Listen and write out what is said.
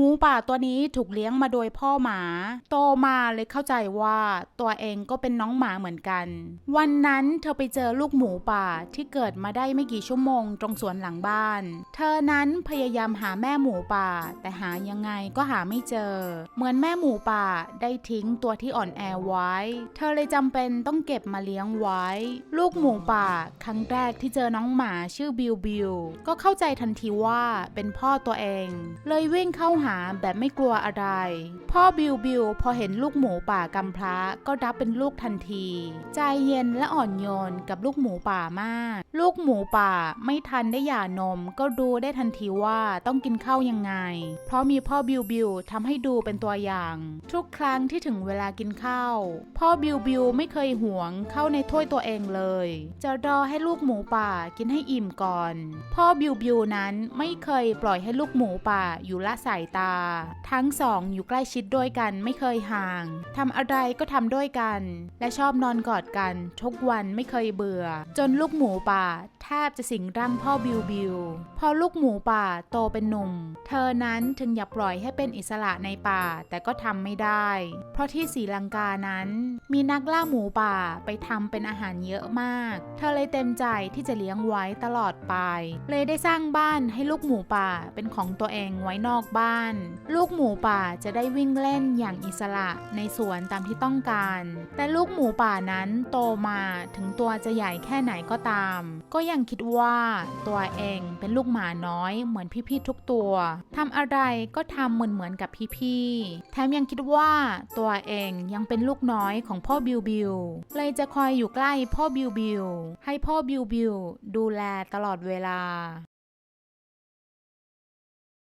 มูป่าตัวนี้ถูกเลี้ยงมาโดยพ่อหมา โตมาเลยเข้าใจว่าตัวเองก็เป็นน้องหมาเหมือนกัน วันนั้นเธอไปเจอลูกหมูป่าที่เกิดมาได้ไม่กี่ชั่วโมงตรงสวนหลังบ้าน เธอนั้นพยายามหาแม่หมูป่า แต่หายังไงก็หาไม่เจอ เหมือนแม่หมูป่าได้ทิ้งตัวที่อ่อนแอไว้ เธอเลยจำเป็นต้องเก็บมาเลี้ยงไว้ ลูกหมูป่า ครั้งแรกที่เจอน้องหมาชื่อบิวบิวก็เข้าใจทันทีว่าเป็นพ่อตัวเอง เลยวิ่งเข้าหาแบบไม่กลัวอะไร พ่อบิวบิวพอเห็นลูกหมูป่ากำพร้าก็รับเป็นลูกทันที ใจเย็นและอ่อนโยนกับลูกหมูป่ามาก ลูกหมูป่าไม่ทันได้หย่านม ก็ดูได้ทันทีว่าต้องกินข้าวยังไง เพราะมีพ่อบิวบิวทำให้ดูเป็นตัวอย่าง ทุกครั้งที่ถึงเวลากินข้าว พ่อบิวบิวไม่เคยห่วงเข้าในถ้วยตัวเองเลย จะรอให้ลูกหมูป่ากินให้อิ่มก่อน พ่อบิวบิวนั้นไม่เคยปล่อยให้ลูกหมูป่าอยู่ละสายตาทั้งสองอยู่ใกล้ชิดด้วยกันไม่เคยห่างทำอะไรก็ทำด้วยกัน และชอบนอนกอดกันทุกวันไม่เคยเบื่อ จนลูกหมูป่าแทบจะสิงร่างพ่อบิวบิว พอลูกหมูป่าโตเป็นหนุ่ม เธอนั้นถึงอยากปล่อยให้เป็นอิสระในป่าแต่ก็ทำไม่ได้ เพราะที่ศรีลังกานั้น มีนักล่าหมูป่าไปทำเป็นอาหารเยอะมาก เธอเลยเต็มใจที่จะเลี้ยงไว้ตลอดไป เลยได้สร้างบ้านให้ลูกหมูป่าเป็นของตัวเองไว้นอกบ้าน ลูกหมูป่าจะได้วิ่งเล่นอย่างอิสระในสวนตามที่ต้องการ แต่ลูกหมูป่านั้นโตมาถึงตัวจะใหญ่แค่ไหนก็ตาม ก็ยังคิดว่าตัวเองเป็นลูกหมาน้อยเหมือนพี่ๆทุกตัวทำอะไรก็ทำเหมือนเหมือนๆกับพี่ๆแถมยังคิดว่าตัวเองยังเป็นลูกน้อยของพ่อบิวบิวเลยจะคอยอยู่ใกล้พ่อบิวบิวให้พ่อบิวบิวดูแลตลอดเวลา